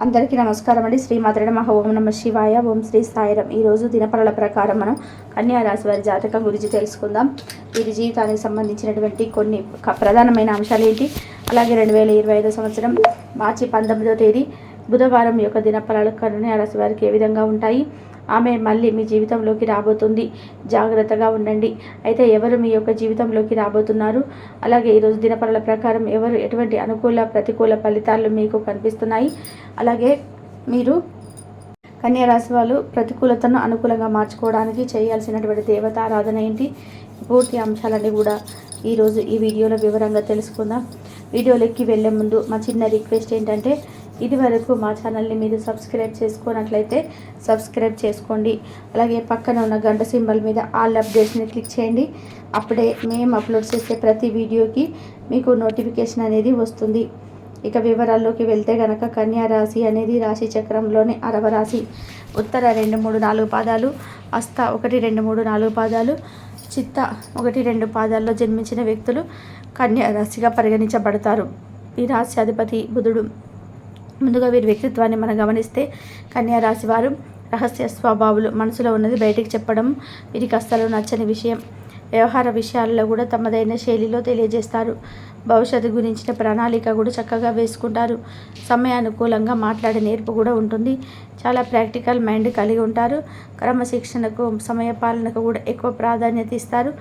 అందరికీ నమస్కారం అండి. శ్రీ మాత్ర నమః. ఓం నమ శివాయ. ఓం శ్రీ సాయిరం. ఈరోజు దినపరల ప్రకారం మనం కన్యా రాశి వారి జాతకం గురించి తెలుసుకుందాం. వీరి జీవితానికి సంబంధించినటువంటి కొన్ని క- ప్రధానమైన అంశాలు ఏంటి? అలాగే రెండు వేల ఇరవై ఐదో సంవత్సరం మార్చి పంతొమ్మిదో తేదీ బుధవారం యొక్క దినపరాలు కన్యా రాశి వారికి ఏ విధంగా ఉంటాయి? ఆమె మళ్ళీ మీ జీవితంలోకి రాబోతుంది. జాగ్రత్తగా ఉండండి. అయితే ఎవరు మీ యొక్క జీవితంలోకి రాబోతున్నారు? అలాగే ఈరోజు దినపరల ప్రకారం ఎవరు ఎటువంటి అనుకూల ప్రతికూల ఫలితాలు మీకు కనిపిస్తున్నాయి? అలాగే మీరు కన్యారాశి వాళ్ళు ప్రతికూలతను అనుకూలంగా మార్చుకోవడానికి చేయాల్సినటువంటి దేవతారాధన ఏంటి? పూర్తి అంశాలన్నీ కూడా ఈరోజు ఈ వీడియోలో వివరంగా తెలుసుకుందాం. వీడియోలోకి వెళ్ళే ముందు మా చిన్న రిక్వెస్ట్ ఏంటంటే ఇది వరకు మా ఛానల్ని మీరు సబ్స్క్రైబ్ చేసుకున్నట్లయితే సబ్స్క్రైబ్ చేసుకోండి. అలాగే పక్కన ఉన్న గంట సింబల్ మీద ఆల్ అప్డేట్స్ని క్లిక్ చేయండి. అప్పుడే మేము అప్లోడ్ చేసే ప్రతి వీడియోకి మీకు నోటిఫికేషన్ అనేది వస్తుంది. ఇక వివరాల్లోకి వెళ్తే గనక కన్యా రాశి అనేది రాశి చక్రంలోని అరవ రాశి. ఉత్తర రెండు మూడు నాలుగు పాదాలు అస్త ఒకటి రెండు మూడు నాలుగు పాదాలు చిత్త ఒకటి రెండు పాదాల్లో జన్మించిన వ్యక్తులు కన్యా రాశిగా పరిగణించబడతారు. ఈ రాశి అధిపతి బుధుడు. ముందుగా వీరి వ్యక్తిత్వాన్ని మనం గమనిస్తే కన్యా రాశి వారు రహస్య స్వభావులు మనసులో ఉన్నది బయటికి చెప్పడం వీరికి అస్సలు నచ్చని విషయం. వ్యవహార విషయాల్లో కూడా తమదైన శైలిలో తెలియజేస్తారు. భవిష్యత్తు గురించిన ప్రణాళిక కూడా చక్కగా వేసుకుంటారు. సమయానుకూలంగా మాట్లాడే నేర్పు కూడా ఉంటుంది. చాలా ప్రాక్టికల్ మైండ్ కలిగి ఉంటారు. క్రమశిక్షణకు సమయపాలనకు కూడా ఎక్కువ ప్రాధాన్యత ఇస్తారు.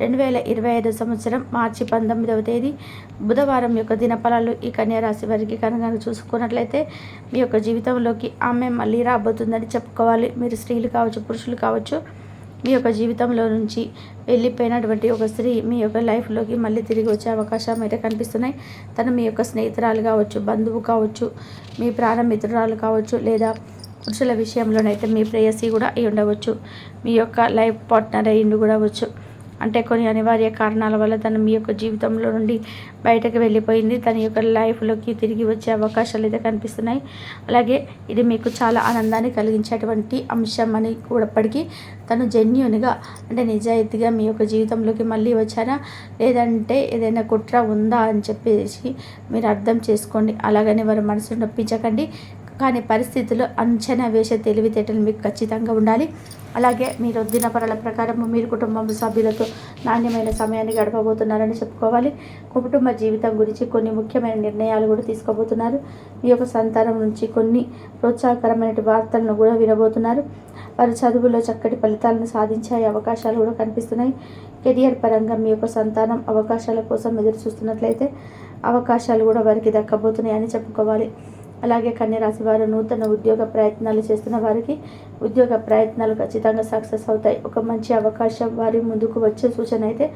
రెండు వేల ఇరవై ఐదు సంవత్సరం మార్చి పంతొమ్మిదవ తేదీ. బుధవారం యొక్క దినఫలాలు ఈ కన్యారాశి వారికి కనుక చూసుకున్నట్లయితే మీ యొక్క జీవితంలోకి ఆమె మళ్ళీ రాబోతుందని చెప్పుకోవాలి. మీరు స్త్రీలు కావచ్చు పురుషులు కావచ్చు. మీ యొక్క జీవితంలో నుంచి వెళ్ళిపోయినటువంటి ఒక స్త్రీ మీ యొక్క లైఫ్లోకి మళ్ళీ తిరిగి వచ్చే అవకాశం అయితే కనిపిస్తున్నాయి. తను మీ యొక్క స్నేహితురాలు కావచ్చు బంధువు కావచ్చు మీ ప్రాణ కావచ్చు లేదా పురుషుల విషయంలోనైతే మీ ప్రేయసి కూడా అయి ఉండవచ్చు. మీ యొక్క లైఫ్ పార్ట్నర్ అయ్యిండు కూడా వచ్చు. అంటే కొన్ని అనివార్య కారణాల వల్ల తను మీ యొక్క జీవితంలో నుండి బయటకు వెళ్ళిపోయింది. తన యొక్క లైఫ్లోకి తిరిగి వచ్చే అవకాశాలు అయితే కనిపిస్తున్నాయి. అలాగే ఇది మీకు చాలా ఆనందాన్ని కలిగించేటువంటి అంశం అని కూడప్పటికీ తను జెన్యున్గా అంటే నిజాయితీగా మీ యొక్క జీవితంలోకి మళ్ళీ వచ్చారా? లేదంటే ఏదైనా కుట్ర ఉందా అని చెప్పేసి మీరు అర్థం చేసుకోండి. అలాగని వారి మనసును నొప్పించకండి. కానీ పరిస్థితులు అంచనా వేసే తెలివితేటలు మీకు ఖచ్చితంగా ఉండాలి. అలాగే మీరు దినపరల ప్రకారం మీరు కుటుంబం సభ్యులతో నాణ్యమైన సమయాన్ని గడపబోతున్నారని చెప్పుకోవాలి. కుటుంబ జీవితం గురించి కొన్ని ముఖ్యమైన నిర్ణయాలు కూడా తీసుకోబోతున్నారు. మీ యొక్క సంతానం నుంచి కొన్ని ప్రోత్సాహకరమైన వార్తలను కూడా వినబోతున్నారు. వారు చదువులో చక్కటి ఫలితాలను సాధించే అవకాశాలు కూడా కనిపిస్తున్నాయి. కెరియర్ పరంగా మీ యొక్క సంతానం అవకాశాల కోసం ఎదురు చూస్తున్నట్లయితే అవకాశాలు కూడా వారికి దక్కబోతున్నాయని చెప్పుకోవాలి. అలాగే కన్యరాశి వారు నూతన ఉద్యోగ ప్రయత్నాలు చేస్తున్న వారికి ఉద్యోగ ప్రయత్నాలు ఖచ్చితంగా సక్సెస్ అవుతాయి. ఒక మంచి అవకాశం వారి ముందుకు వచ్చే సూచన అయితే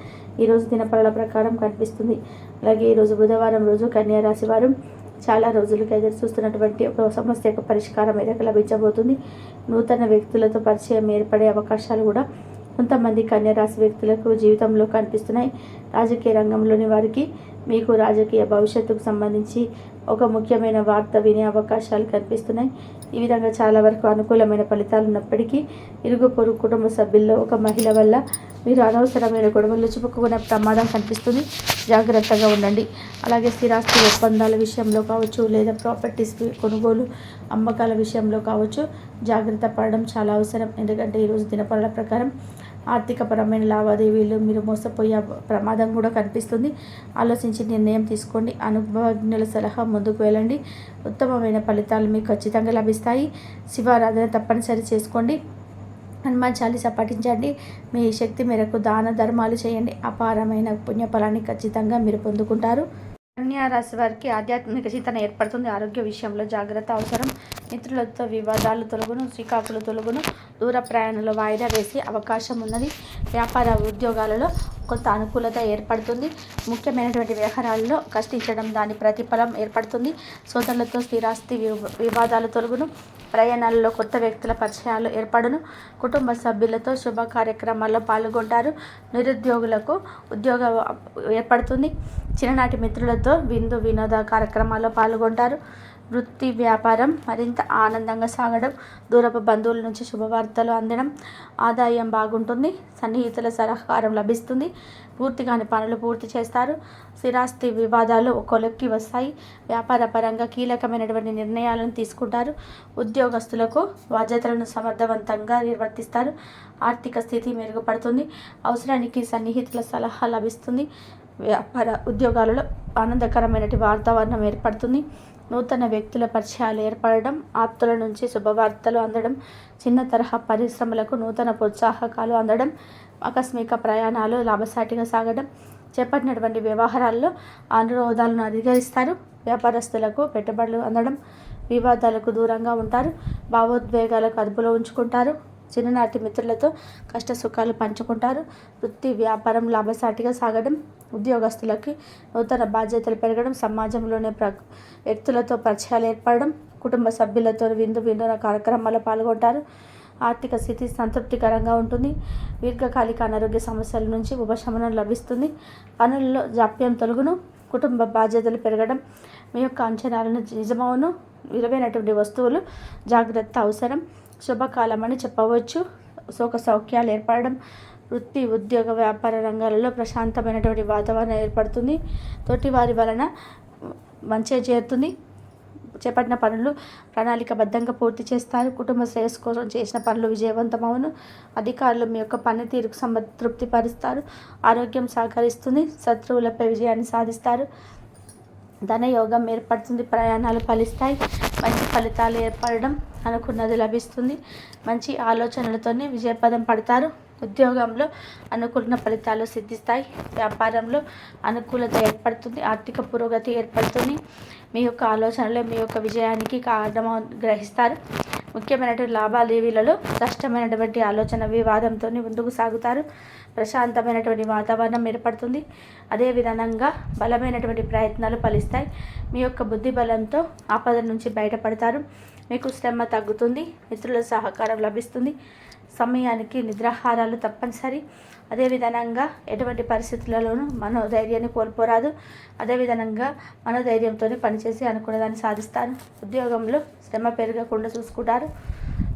ఈరోజు దినపరల ప్రకారం కనిపిస్తుంది. అలాగే ఈరోజు బుధవారం రోజు కన్యారాశి వారు చాలా రోజులుగా ఎదురు చూస్తున్నటువంటి ఒక సమస్య యొక్క పరిష్కారం అయితే లభించబోతుంది. నూతన వ్యక్తులతో పరిచయం ఏర్పడే అవకాశాలు కూడా కొంతమంది కన్యరాశి వ్యక్తులకు జీవితంలో కనిపిస్తున్నాయి. రాజకీయ రంగంలోని వారికి మీకు రాజకీయ భవిష్యత్తుకు సంబంధించి ఒక ముఖ్యమైన వార్త వినే అవకాశాలు కనిపిస్తున్నాయి. ఈ విధంగా చాలా వరకు అనుకూలమైన ఫలితాలు ఉన్నప్పటికీ ఇరుగు పొరుగు కుటుంబ సభ్యుల్లో ఒక మహిళ వల్ల మీరు అనవసరమైన గొడవలు చిక్కుకునే ప్రమాదం కనిపిస్తుంది. జాగ్రత్తగా ఉండండి. అలాగే స్థిరాస్తి ఒప్పందాల విషయంలో కావచ్చు లేదా ప్రాపర్టీస్ కొనుగోలు అమ్మకాల విషయంలో కావచ్చు జాగ్రత్త పడడం చాలా అవసరం. ఎందుకంటే ఈరోజు దినపరుల ప్రకారం ఆర్థికపరమైన లావాదేవీలు మీరు మోసపోయే ప్రమాదం కూడా కనిపిస్తుంది. ఆలోచించి నిర్ణయం తీసుకోండి. అనుభవజ్ఞుల సలహా ముందుకు వెళ్ళండి. ఉత్తమమైన ఫలితాలు మీకు ఖచ్చితంగా లభిస్తాయి. శివారాధన తప్పనిసరి చేసుకోండి. హనుమాన్ చాలీసా పఠించండి మీ శక్తి మేరకు దాన ధర్మాలు చేయండి. అపారమైన పుణ్యఫలాన్ని ఖచ్చితంగా మీరు పొందుకుంటారు. కన్యా రాశి వారికి ఆధ్యాత్మిక చింతన ఏర్పడుతుంది. ఆరోగ్య విషయంలో జాగ్రత్త అవసరం. మిత్రులతో వివాదాలు తొలగును శ్రీకాకులు తొలగును దూర ప్రయాణంలో వాయిదా వేసే అవకాశం ఉన్నది. వ్యాపార ఉద్యోగాలలో కొంత అనుకూలత ఏర్పడుతుంది. ముఖ్యమైనటువంటి వ్యవహారాల్లో కష్టించడం దాని ప్రతిఫలం ఏర్పడుతుంది. సోదరులతో స్థిరాస్తి వివాదాలు తొలగును. ప్రయాణాలలో కొత్త వ్యక్తుల పరిచయాలు ఏర్పడును. కుటుంబ సభ్యులతో శుభ కార్యక్రమాల్లో పాల్గొంటారు. నిరుద్యోగులకు ఉద్యోగ ఏర్పడుతుంది. చిన్ననాటి మిత్రులతో విందు వినోద కార్యక్రమాల్లో పాల్గొంటారు. వృత్తి వ్యాపారం మరింత ఆనందంగా సాగడం దూరపు బంధువుల నుంచి శుభవార్తలు అందడం ఆదాయం బాగుంటుంది సన్నిహితుల సహకారం లభిస్తుంది పూర్తిగాని పనులు పూర్తి చేస్తారు. స్థిరాస్తి వివాదాలు కొలెక్కి వస్తాయి. వ్యాపార పరంగా కీలకమైనటువంటి నిర్ణయాలను తీసుకుంటారు. ఉద్యోగస్తులకు బాధ్యతలను సమర్థవంతంగా నిర్వర్తిస్తారు. ఆర్థిక స్థితి మెరుగుపడుతుంది. అవసరానికి సన్నిహితుల సలహా లభిస్తుంది. వ్యాపార ఉద్యోగాలలో ఆనందకరమైనటువంటి వాతావరణం ఏర్పడుతుంది. నూతన వ్యక్తుల పరిచయాలు ఏర్పడడం ఆప్తుల నుంచి శుభవార్తలు అందడం చిన్న తరహా పరిశ్రమలకు నూతన ప్రోత్సాహకాలు అందడం ఆకస్మిక ప్రయాణాలు లాభసాటిగా సాగడం చేపట్టినటువంటి వ్యవహారాల్లో అనురోధాలను అధిగరిస్తారు వ్యాపారస్తులకు పెట్టుబడులు అందడం వివాదాలకు దూరంగా ఉంటారు భావోద్వేగాలకు అదుపులో ఉంచుకుంటారు చిన్ననాటి మిత్రులతో కష్ట సుఖాలు పంచుకుంటారు వృత్తి వ్యాపారం లాభసాటిగా సాగడం ఉద్యోగస్తులకి నూతన బాధ్యతలు పెరగడం సమాజంలోనే ప్ర వ్యక్తులతో పరిచయాలు ఏర్పడడం కుటుంబ సభ్యులతో విందు వినోద కార్యక్రమాల్లో పాల్గొంటారు. ఆర్థిక స్థితి సంతృప్తికరంగా ఉంటుంది. దీర్ఘకాలిక అనారోగ్య సమస్యల నుంచి ఉపశమనం లభిస్తుంది. పనుల్లో జాప్యం తొలుగును కుటుంబ బాధ్యతలు పెరగడం మీ యొక్క అంచనాలను నిజమవును. విలువైనటువంటి వస్తువులు జాగ్రత్త అవసరం. శుభకాలం అని చెప్పవచ్చు. సుఖ సౌఖ్యాలు ఏర్పడడం వృత్తి ఉద్యోగ వ్యాపార రంగాలలో ప్రశాంతమైనటువంటి వాతావరణం ఏర్పడుతుంది. తోటి వారి వలన మంచిగా చేరుతుంది. చేపట్టిన పనులు ప్రణాళికబద్ధంగా పూర్తి చేస్తారు. కుటుంబ శ్రేయస్సు కోసం చేసిన పనులు విజయవంతమవును. అధికారులు మీ యొక్క పనితీరుకు సంబ ఆరోగ్యం సహకరిస్తుంది. శత్రువులపై విజయాన్ని సాధిస్తారు. ధనయోగం ఏర్పడుతుంది. ప్రయాణాలు ఫలిస్తాయి. మంచి ఫలితాలు ఏర్పడడం అనుకున్నది లభిస్తుంది. మంచి ఆలోచనలతోనే విజయపదం పడతారు. ఉద్యోగంలో అనుకున్న ఫలితాలు సిద్ధిస్తాయి. వ్యాపారంలో అనుకూలత ఏర్పడుతుంది ఆర్థిక పురోగతి ఏర్పడుతుంది. మీ యొక్క ఆలోచనలే మీ యొక్క విజయానికి కారణం గ్రహిస్తారు. ముఖ్యమైనటువంటి లాభాలేవీలలో స్పష్టమైనటువంటి ఆలోచన వివాదంతో ముందుకు సాగుతారు. ప్రశాంతమైనటువంటి వాతావరణం ఏర్పడుతుంది. అదే విధానంగా బలమైనటువంటి ప్రయత్నాలు ఫలిస్తాయి. మీ యొక్క బుద్ధి బలంతో ఆపద నుంచి బయటపడతారు. మీకు శ్రమ తగ్గుతుంది. మిత్రుల సహకారం లభిస్తుంది. సమయానికి నిద్రాహారాలు తప్పనిసరి. అదేవిధంగా ఎటువంటి పరిస్థితులలోనూ మనోధైర్యాన్ని కోల్పోరాదు. అదేవిధంగా మనోధైర్యంతో పనిచేసి అనుకున్నదాన్ని సాధిస్తారు. ఉద్యోగంలో శ్రమ పెరగకుండా చూసుకుంటారు.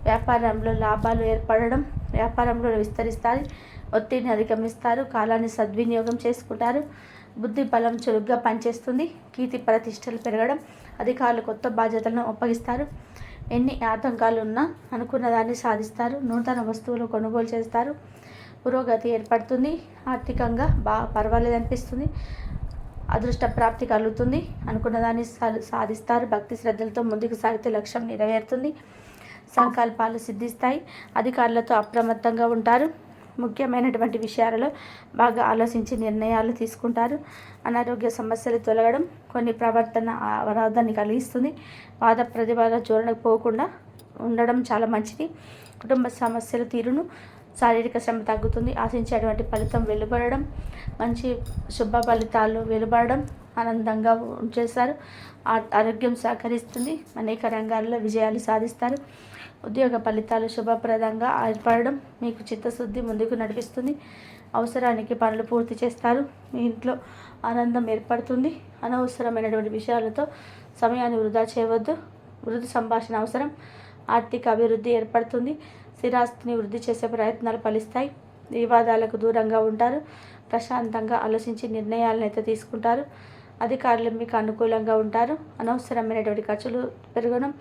వ్యాపారంలో లాభాలు ఏర్పడడం వ్యాపారంలో విస్తరిస్తారు. ఒత్తిడిని అధిగమిస్తారు. కాలాన్ని సద్వినియోగం చేసుకుంటారు. బుద్ధి బలం చురుగ్గా పనిచేస్తుంది. కీర్తి ప్రతిష్టలు పెరగడం అధికారులు కొత్త బాధ్యతలను అప్పగిస్తారు ఎన్ని ఆటంకాలున్నా అనుకున్న దాన్ని సాధిస్తారు. నూతన వస్తువులు కొనుగోలు చేస్తారు. పురోగతి ఏర్పడుతుంది. ఆర్థికంగా బాగా పర్వాలేదు అనిపిస్తుంది. అదృష్ట ప్రాప్తి కలుగుతుంది. అనుకున్న దాన్ని సాధిస్తారు. భక్తి శ్రద్ధలతో ముందుకు సాగితే లక్ష్యం నెరవేరుతుంది. సంకల్పాలు సిద్ధిస్తాయి. అధికారులతో అప్రమత్తంగా ఉంటారు. ముఖ్యమైనటువంటి విషయాలలో బాగా ఆలోచించి నిర్ణయాలు తీసుకుంటారు. అనారోగ్య సమస్యలు తొలగడం కొన్ని ప్రవర్తన అవరాధాన్ని కలిగిస్తుంది. వాద ప్రతివాద జోరణకు పోకుండా ఉండడం చాలా మంచిది. కుటుంబ సమస్యల తీరును శారీరక శ్రమ తగ్గుతుంది. ఆశించేటువంటి ఫలితం వెలువడడం మంచి శుభ ఫలితాలు వెలువడడం ఆనందంగా ఉంచేస్తారు. ఆరోగ్యం సహకరిస్తుంది. అనేక రంగాల్లో విజయాలు సాధిస్తారు. ఉద్యోగ ఫలితాలు శుభప్రదంగా ఏర్పడడం మీకు చిత్తశుద్ధి ముందుకు నడిపిస్తుంది. అవసరానికి పనులు పూర్తి చేస్తారు. మీ ఇంట్లో ఆనందం ఏర్పడుతుంది. అనవసరమైనటువంటి విషయాలతో సమయాన్ని వృధా చేయవద్దు. వృద్ధి సంభాషణ అవసరం. ఆర్థిక అభివృద్ధి ఏర్పడుతుంది. స్థిరాస్తిని వృద్ధి చేసే ప్రయత్నాలు ఫలిస్తాయి. వివాదాలకు దూరంగా ఉంటారు. ప్రశాంతంగా ఆలోచించి నిర్ణయాలను అయితే తీసుకుంటారు. అధికారులు మీకు అనుకూలంగా ఉంటారు. అనవసరమైనటువంటి ఖర్చులు పెరగడం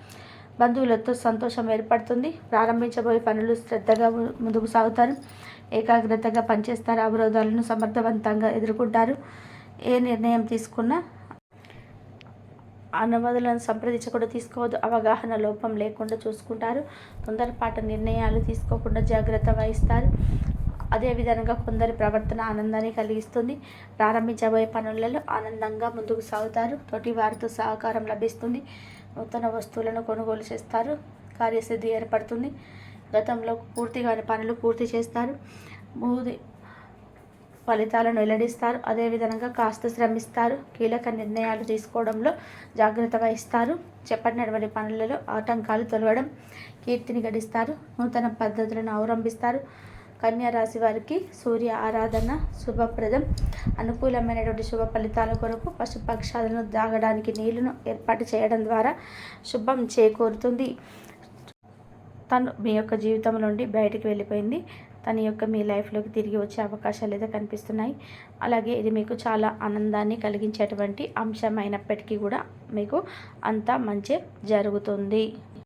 బంధువులతో సంతోషం ఏర్పడుతుంది. ప్రారంభించబోయే పనులు శ్రద్ధగా ముందుకు సాగుతారు. ఏకాగ్రతగా పనిచేస్తారు. అవరోధాలను సమర్థవంతంగా ఎదుర్కొంటారు. ఏ నిర్ణయం తీసుకున్నా అనుమతులను సంప్రదించకుండా తీసుకోవద్దు. అవగాహన లోపం లేకుండా చూసుకుంటారు. తొందరపాటు నిర్ణయాలు తీసుకోకుండా జాగ్రత్త వహిస్తారు. అదేవిధంగా కొందరి ప్రవర్తన ఆనందాన్ని కలిగిస్తుంది. ప్రారంభించబోయే పనులలో ఆనందంగా ముందుకు సాగుతారు. తోటి వారితో సహకారం లభిస్తుంది. నూతన వస్తువులను కొనుగోలు చేస్తారు. కార్యసిద్ధి ఏర్పడుతుంది. గతంలో పూర్తిగాని పనులు పూర్తి చేస్తారు. మూది ఫలితాలను వెల్లడిస్తారు. అదేవిధంగా కాస్త శ్రమిస్తారు. కీలక నిర్ణయాలు తీసుకోవడంలో జాగ్రత్త వహిస్తారు చెప్పనటువంటి పనులలో ఆటంకాలు తొలగడం కీర్తిని గడిస్తారు. నూతన పద్ధతులను అవలంబిస్తారు. కన్యారాశి వారికి సూర్య ఆరాధన శుభప్రదం. అనుకూలమైనటువంటి శుభ ఫలితాల కొరకు పశుపక్షాలను దాగడానికి నీళ్ళను ఏర్పాటు చేయడం ద్వారా శుభం చేకూరుతుంది. తను మీ యొక్క జీవితం నుండి బయటకు వెళ్ళిపోయింది. తన యొక్క మీ లైఫ్లోకి తిరిగి వచ్చే అవకాశాలు అయితే కనిపిస్తున్నాయి. అలాగే ఇది మీకు చాలా ఆనందాన్ని కలిగించేటువంటి అంశమైనప్పటికీ కూడా మీకు అంతా మంచి జరుగుతుంది.